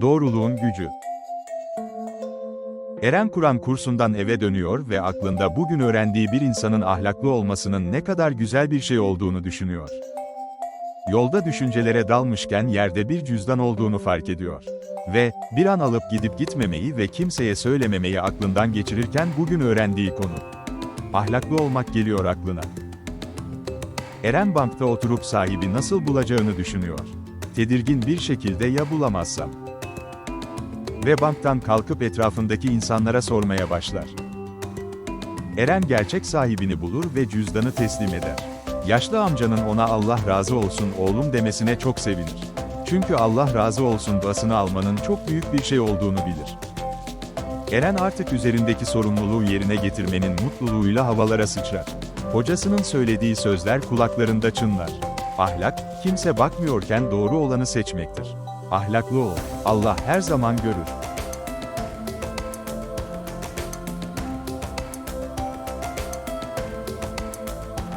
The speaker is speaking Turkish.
Doğruluğun gücü. Eren Kur'an kursundan eve dönüyor ve aklında bugün öğrendiği bir insanın ahlaklı olmasının ne kadar güzel bir şey olduğunu düşünüyor. Yolda düşüncelere dalmışken yerde bir cüzdan olduğunu fark ediyor. Ve, bir an alıp gidip gitmemeyi ve kimseye söylememeyi aklından geçirirken bugün öğrendiği konu. Ahlaklı olmak geliyor aklına. Eren bankta oturup sahibi nasıl bulacağını düşünüyor. Tedirgin bir şekilde ya bulamazsam? Ve banktan kalkıp etrafındaki insanlara sormaya başlar. Eren gerçek sahibini bulur ve cüzdanı teslim eder. Yaşlı amcanın ona Allah razı olsun oğlum demesine çok sevinir. Çünkü Allah razı olsun basını almanın çok büyük bir şey olduğunu bilir. Eren artık üzerindeki sorumluluğu yerine getirmenin mutluluğuyla havalara sıçrar. Hocasının söylediği sözler kulaklarında çınlar. Ahlak, kimse bakmıyorken doğru olanı seçmektir. Ahlaklı ol, Allah her zaman görür.